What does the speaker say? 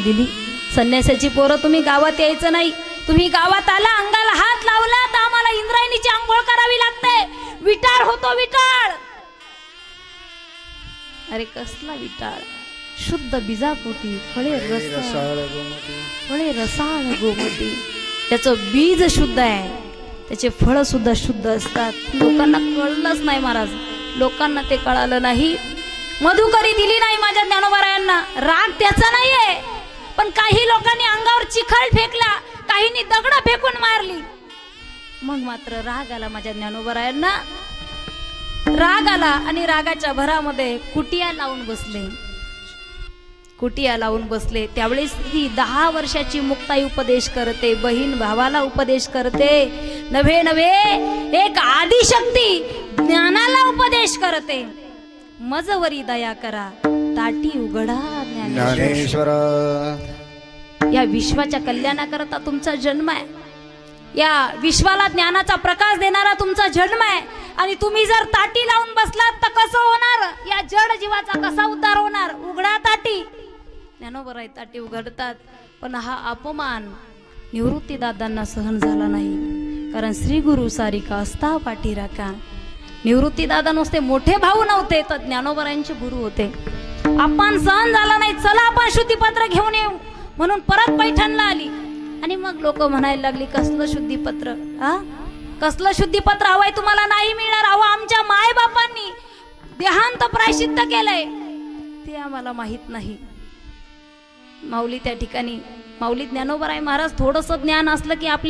दिली. संन्यासाची पोरं तुम्ही गावात यायचं नाही. तुम्ही गावात आला अंगाला हात लावला तर आम्हाला इंद्रायणीची आंघोळ करावी लागते. विटाळ होतो विटाळ. अरे कसला विटाळ. शुद्ध बिजापोटी फळे रस फळे रसाळ गोमटी त्याचं बीज शुद्ध आहे. त्याचे फळ सुद्धा शुद्ध असतात. लोकांना कळलंच नाही महाराज. लोकांना ते कळालं नाही. मधुकरी दिली नाही माझ्या ज्ञानोबरायांना. राग त्याचा नाहीये. पण काही लोकांनी अंगावर चिखल फेकला काहींनी दगड फेकून मारली. मग मात्र राग आला माझ्या ज्ञानोबरायांना. राग आला आणि रागाच्या भरामध्ये कुटिया लावून बसले. कुटिया लावून बसले. त्यावेळेस ती दहा वर्षाची मुक्ताई उपदेश करते बहीण भावाला उपदेश करते. नव्हे नव्हे एक आदिशक्ती ज्ञानाला उपदेश करते. मजवरी दया करा ताटी उघडा ज्ञानेश्वर। या विश्वाच्या कल्याणाकरता तुमचा जन्म आहे. या विश्वाला ज्ञानाचा प्रकाश देणारा तुमचा जन्म आहे. आणि तुम्ही जर ताटी लावून बसलात तर कसं होणार? या जड जीवाचा कसा उद्धार होणार? उघडा ताटी. ज्ञानोबर आहे ताटी उघडतात पण हा अपमान निवृत्ती दादांना सहन झाला नाही. कारण श्री गुरु सारिका असता पाठी राखा निवृत्ती दादा नुसते मोठे भाऊ नव्हते तर ज्ञानोबरांचे गुरु होते. आपण सहन झाला नाही चला आपण शुद्धीपत्र घेऊन येऊ. म्हणून परत पैठणला आली. आणि मग लोक म्हणायला लागली कसलं शुद्धीपत्र? हा कसलं शुद्धीपत्र? हवंय तुम्हाला नाही मिळणार. हवं आमच्या मायबापांनी देहांत प्रायशिद्ध केलंय. ते आम्हाला माहीत नाही. माऊली त्या ठिकाणी माऊली ज्ञानोबराय महाराज थोडस ज्ञान असलं की आपल्या